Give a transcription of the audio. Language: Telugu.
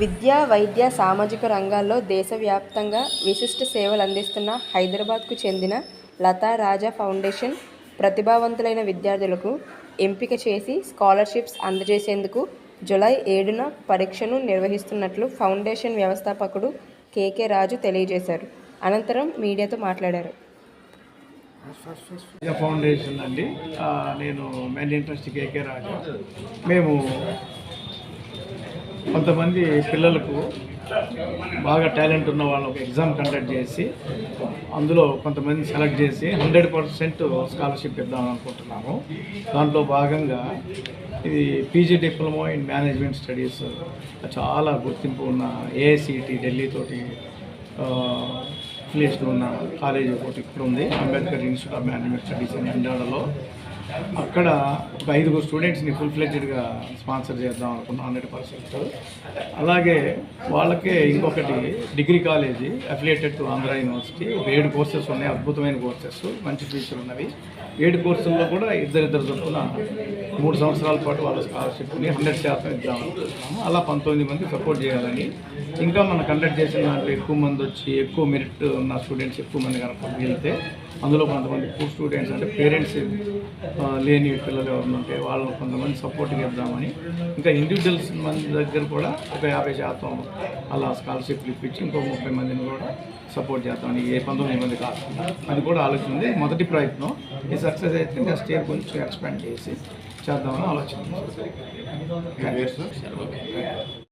విద్య వైద్య సామాజిక రంగాల్లో దేశవ్యాప్తంగా విశిష్ట సేవలు అందిస్తున్న హైదరాబాద్కు చెందిన లతా రాజా ఫౌండేషన్ ప్రతిభావంతులైన విద్యార్థులకు ఎంపిక చేసి స్కాలర్షిప్స్ అందజేసేందుకు జులై ఏడున పరీక్షను నిర్వహిస్తున్నట్లు ఫౌండేషన్ వ్యవస్థాపకుడు కేకే రాజు తెలియజేశారు. అనంతరం మీడియాతో మాట్లాడారు. ఫౌండేషన్ అండి. నేను మెయిన్ ఇంట్రెస్ట్ కేకే రాజా. మేము కొంతమంది పిల్లలకు బాగా టాలెంట్ ఉన్న వాళ్ళకు ఎగ్జామ్ కండక్ట్ చేసి అందులో కొంతమంది సెలెక్ట్ చేసి హండ్రెడ్ పర్సెంట్ స్కాలర్షిప్ ఇద్దాం అనుకుంటున్నాము. దాంట్లో భాగంగా ఇది PG diploma in management studies చాలా గుర్తింపు ఉన్న ఏఐసిటి ఢిల్లీతోటి విలేజ్లో ఉన్న కాలేజ్ ఒకటి ఇక్కడ ఉంది Ambedkar institute of management studies అని అండాడలో అక్కడ ఒక ఐదుగురు స్టూడెంట్స్ని ఫుల్ ఫ్లెడ్జ్డ్గా స్పాన్సర్ చేద్దాం అనుకున్నాం హండ్రెడ్ పర్సెంట్ అలాగే వాళ్ళకే ఇంకొకటి degree college affiliated to Andhra university ఒక ఏడు కోర్సెస్ ఉన్నాయి అద్భుతమైన కోర్సెస్ మంచి ఫీచర్ ఉన్నవి. ఏడు కోర్సుల్లో కూడా ఇద్దరిద్దరు చొప్పున మూడు సంవత్సరాల పాటు వాళ్ళ స్కాలర్షిప్ని హండ్రెడ్ శాతం ఇద్దాం అనుకుంటున్నాము. అలా పంతొమ్మిది మంది సపోర్ట్ చేయాలని. ఇంకా మనం కండక్ట్ చేసిన దాంట్లో ఎక్కువ మంది వచ్చి ఎక్కువ మెరిట్ ఉన్న స్టూడెంట్స్ ఎక్కువ మంది కనుక వెళ్తే అందులో కొంతమంది పూర్ స్టూడెంట్స్ అంటే పేరెంట్స్ లేని పిల్లలు ఎవరు ఉంటే వాళ్ళని కొంతమంది సపోర్ట్గా ఇద్దామని. ఇంకా ఇండివిజువల్స్ మంది దగ్గర కూడా ఒక యాభై శాతం అలా స్కాలర్షిప్లు ఇప్పించి ఇంకో ముప్పై మందిని కూడా సపోర్ట్ చేద్దామని ఏ పంతొమ్మిది మంది కాకుండా అది కూడా ఆలోచన ఉంది. మొదటి ప్రయత్నం ఈ సక్సెస్ అయితే నెక్స్ట్ ఇయర్ కొంచెం ఎక్స్పాండ్ చేసి చేద్దామని ఆలోచన.